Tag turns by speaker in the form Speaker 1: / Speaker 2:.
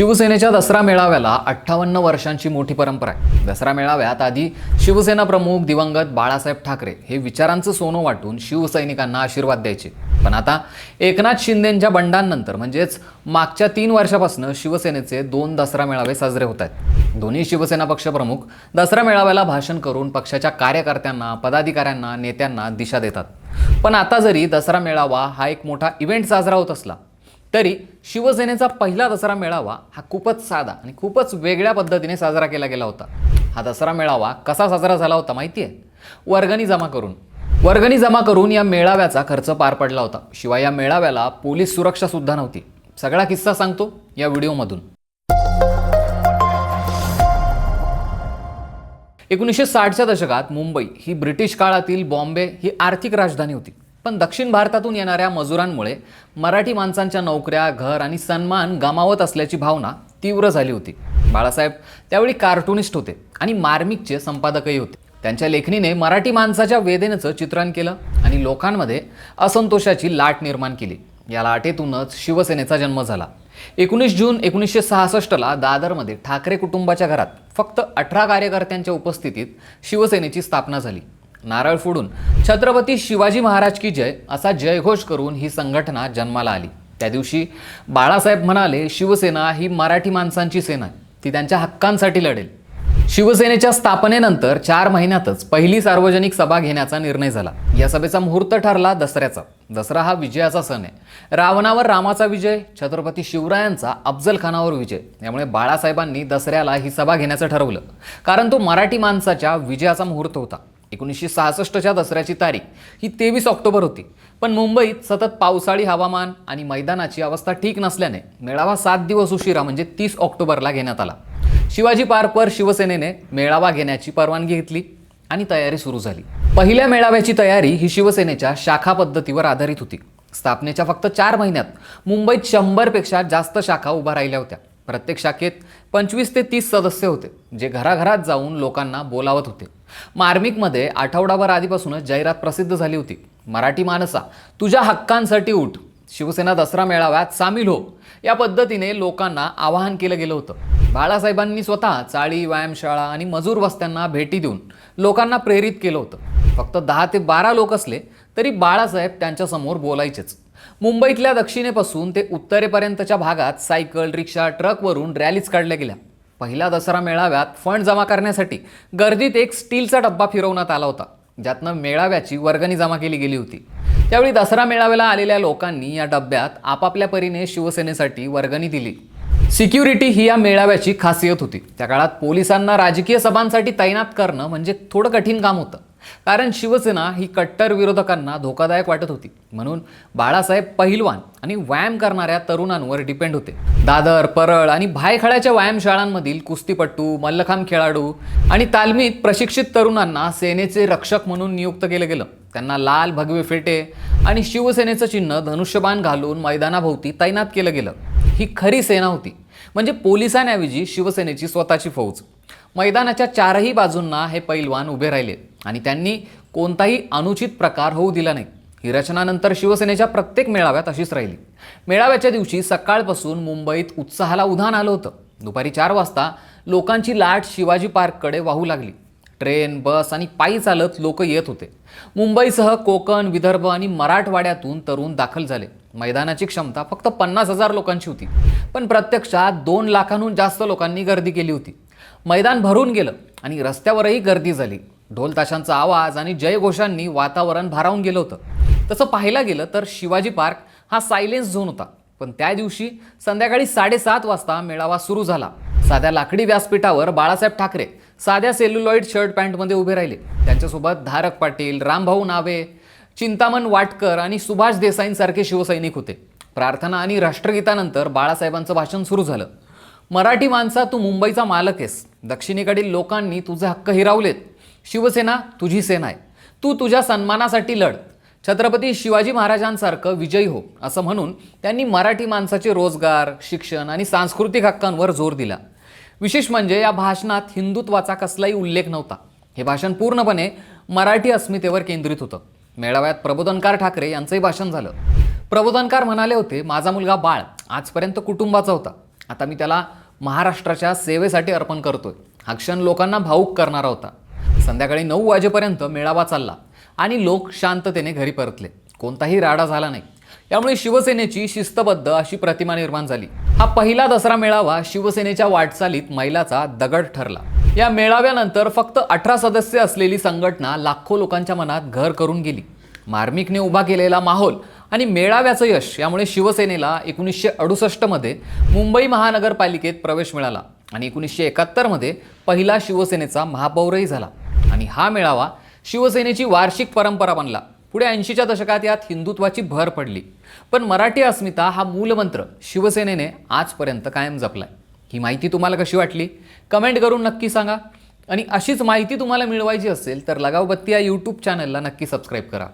Speaker 1: शिवसेनेच्या दसरा मेळाव्याला अठ्ठावन्न वर्षांची मोठी परंपरा आहे. दसरा मेळाव्यात आधी शिवसेना प्रमुख दिवंगत बाळासाहेब ठाकरे हे विचारांचं सोनं वाटून शिवसैनिकांना आशीर्वाद द्यायचे. पण आता एकनाथ शिंदेंच्या बंडांनंतर म्हणजेच मागच्या तीन वर्षापासून शिवसेनेचे दोन दसरा मेळावे साजरे होत आहेत. दोन्ही शिवसेना पक्षप्रमुख दसरा मेळाव्याला भाषण करून पक्षाच्या कार्यकर्त्यांना पदाधिकाऱ्यांना नेत्यांना दिशा देतात. पण आता जरी दसरा मेळावा हा एक मोठा इव्हेंट साजरा होत असला तरी शिवसेनेचा पहिला दसरा मेळावा हा खूपच साधा आणि खूपच वेगळ्या पद्धतीने साजरा केला गेला होता. हा दसरा मेळावा कसा साजरा झाला होता माहिती आहे वर्गणी जमा करून. वर्गणी जमा करून या मेळाव्याचा खर्च पार पडला होता. शिवाय या मेळाव्याला पोलीस सुरक्षा सुद्धा नव्हती. सगळा किस्सा सांगतो या व्हिडिओमधून. एकोणीसशे साठच्या दशकात मुंबई ही ब्रिटिश काळातील बॉम्बे ही आर्थिक राजधानी होती. पण दक्षिण भारतातून येणाऱ्या मजुरांमुळे मराठी माणसांच्या नोकऱ्या घर आणि सन्मान गमावत असल्याची भावना तीव्र झाली होती. बाळासाहेब त्यावेळी कार्टुनिस्ट होते आणि मार्मिकचे संपादकही होते. त्यांच्या लेखणीने मराठी माणसाच्या वेदनेचं चित्रण केलं आणि लोकांमध्ये असंतोषाची लाट निर्माण केली. या लाटेतूनच शिवसेनेचा जन्म झाला. एकोणीस जून एकोणीसशे सहासष्टला दादरमध्ये ठाकरे कुटुंबाच्या घरात फक्त अठरा कार्यकर्त्यांच्या उपस्थितीत शिवसेनेची स्थापना झाली. नारळ फोडून. छत्रपती शिवाजी महाराज की जय असा जयघोष करून ही संघटना जन्माला आली. त्या दिवशी बाळासाहेब म्हणाले शिवसेना ही मराठी माणसांची सेना आहे. ती त्यांच्या हक्कांसाठी लढेल. शिवसेनेच्या स्थापनेनंतर चार महिन्यातच पहिली सार्वजनिक सभा घेण्याचा निर्णय झाला. या सभेचा मुहूर्त ठरला दसऱ्याचा. दसरा हा विजयाचा सण आहे. रावणावर रामाचा विजय छत्रपती शिवरायांचा अफजल खानावर विजय. यामुळे बाळासाहेबांनी दसऱ्याला ही सभा घेण्याचं ठरवलं. कारण तो मराठी माणसाच्या विजयाचा मुहूर्त होता. एकोणीसशे सहासष्टच्या दसऱ्याची तारीख ही तेवीस ऑक्टोबर होती. पण मुंबईत सतत पावसाळी हवामान आणि मैदानाची अवस्था ठीक नसल्याने मेळावा सात दिवस उशिरा म्हणजे तीस ऑक्टोबरला घेण्यात आला. शिवाजी पार्कवर शिवसेनेने मेळावा घेण्याची परवानगी घेतली आणि तयारी सुरू झाली. पहिल्या मेळाव्याची तयारी ही शिवसेनेच्या शाखा पद्धतीवर आधारित होती. स्थापनेच्या फक्त चार महिन्यात मुंबईत शंभरपेक्षा जास्त शाखा उभा राहिल्या होत्या. प्रत्येक शाखेत पंचवीस ते तीस सदस्य होते जे घराघरात जाऊन लोकांना बोलावत होते. मार्मिकमध्ये आठवडाभर आधीपासूनच जाहिरात प्रसिद्ध झाली होती. मराठी माणसा तुझ्या हक्कांसाठी उठ. शिवसेना दसरा मेळाव्यात सामील हो. या पद्धतीने लोकांना आवाहन केलं गेलं होतं. बाळासाहेबांनी स्वतः चाळी व्यायामशाळा आणि मजूर वस्त्यांना भेटी देऊन लोकांना प्रेरित केलं होतं. फक्त दहा ते बारा लोक असले तरी बाळासाहेब त्यांच्यासमोर बोलायचेच. मुंबईतल्या दक्षिणेपासून ते उत्तरेपर्यंतच्या भागात सायकल रिक्षा ट्रकवरून रॅलीज काढल्या गेल्या. पहिला दसरा मेळाव्यात फंड जमा करण्यासाठी गर्दीत एक स्टीलचा डब्बा फिरवण्यात आला होता ज्यातनं मेळाव्याची वर्गणी जमा केली गेली होती. त्यावेळी दसरा मेळाव्याला आलेल्या लोकांनी या डब्यात आपापल्या परीने शिवसेनेसाठी वर्गणी दिली. सिक्युरिटी ही या मेळाव्याची खासियत होती. त्या काळात पोलिसांना राजकीय सभांसाठी तैनात करणं म्हणजे थोडं कठीण काम होतं. कारण शिवसेना ही कट्टर विरोधकांना धोकादायक वाटत होती. म्हणून बाळासाहेब पहिलवान आणि व्यायाम करणाऱ्या तरुणांवर डिपेंड होते. दादर परळ आणि भायखळ्याच्या व्यायामशाळांमधील कुस्तीपट्टू मल्लखांब खेळाडू आणि तालमीत प्रशिक्षित तरुणांना सेनेचे रक्षक म्हणून नियुक्त केलं गेलं. त्यांना लाल भगवे फेटे आणि शिवसेनेचं चिन्ह धनुष्यबाण घालून मैदानाभोवती तैनात केलं गेलं. ही खरी सेना होती. म्हणजे पोलिसांऐवजी शिवसेनेची स्वतःची फौज. मैदानाच्या चारही बाजूंना हे पैलवान उभे राहिले आणि त्यांनी कोणताही अनुचित प्रकार होऊ दिला नाही. ही रचनानंतर शिवसेनेच्या प्रत्येक मेळाव्यात अशीच राहिली. मेळाव्याच्या दिवशी सकाळपासून मुंबईत उत्साहाला उधाण आलं होतं. दुपारी चार वाजता लोकांची लाट शिवाजी पार्ककडे वाहू लागली. ट्रेन बस आणि पायी चालत लोक येत होते. मुंबईसह कोकण विदर्भ आणि मराठवाड्यातून तरुण दाखल झाले. मैदानाची क्षमता फक्त पन्नास हजार लोकांची होती. पण प्रत्यक्षात दोन लाखांहून जास्त लोकांनी गर्दी केली होती. मैदान भरून गेलं आणि रस्त्यावरही गर्दी झाली. ढोल ताशांचा आवाज आणि जयघोषांनी वातावरण भारावून गेलं होतं. तसं पाहायला गेलं तर शिवाजी पार्क हा सायलेन्स झोन होता. पण त्या दिवशी संध्याकाळी साडेसात वाजता मेळावा सुरू झाला. साध्या लाकडी व्यासपीठावर बाळासाहेब ठाकरे साध्या सेल्युलॉइड शर्ट पॅन्टमध्ये उभे राहिले. त्यांच्यासोबत धारक पाटील रामभाऊ नावे चिंतामण वाटकर आणि सुभाष देसाईंसारखे शिवसैनिक होते. प्रार्थना आणि राष्ट्रगीतानंतर बाळासाहेबांचं भाषण सुरू झालं. मराठी माणसा तू मुंबईचा मालक आहेस. दक्षिणेकडील लोकांनी तुझे हक्क हिरावलेत. शिवसेना तुझी सेना आहे. तू तुझ्या सन्मानासाठी लढ. छत्रपती शिवाजी महाराजांसारखं विजयी हो असं म्हणून त्यांनी मराठी माणसाचे रोजगार शिक्षण आणि सांस्कृतिक हक्कांवर जोर दिला. विशेष म्हणजे या भाषणात हिंदुत्वाचा कसलाही उल्लेख नव्हता. हे भाषण पूर्णपणे मराठी अस्मितेवर केंद्रित होतं. मेळाव्यात प्रबोधनकार ठाकरे यांचंही भाषण झालं. प्रबोधनकार म्हणाले होते माझा मुलगा बाळ आजपर्यंत कुटुंबाचा होता. आता मी त्याला महाराष्ट्राच्या सेवेसाठी अर्पण करतोय. हा क्षण लोकांना भाऊक करणारा होता. संध्याकाळी नऊ वाजेपर्यंत मेळावा चालला आणि लोक शांततेने घरी परतले. कोणताही राडा झाला नाही. यामुळे शिवसेनेची शिस्तबद्ध अशी प्रतिमा निर्माण झाली. हा पहिला दसरा मेळावा शिवसेनेच्या वाटचालीत मैलाचा दगड ठरला. या मेळाव्यानंतर फक्त अठरा सदस्य असलेली संघटना लाखो लोकांच्या मनात घर करून गेली. मार्मिकने उभा केलेला माहोल आणि मेळाव्याचं यश यामुळे शिवसेनेला एकोणीसशे अडुसष्टमध्ये मुंबई महानगरपालिकेत प्रवेश मिळाला आणि एकोणीसशे एकाहत्तरमध्ये पहिला शिवसेनेचा महापौरही झाला. आणि हा मेळावा शिवसेनेची वार्षिक परंपरा बनला. पुढे ऐंशीच्या दशकात यात हिंदुत्वाची भर पडली. पण मराठी अस्मिता हा मूलमंत्र शिवसेनेने आजपर्यंत कायम जपलाय. ही माहिती तुम्हाला कशी वाटली? कमेंट करून नक्की सांगा. आणि अशीच माहिती तुम्हाला मिळवायची असेल तर लगावबत्ती या यूट्यूब चॅनलला नक्की सबस्क्राईब करा.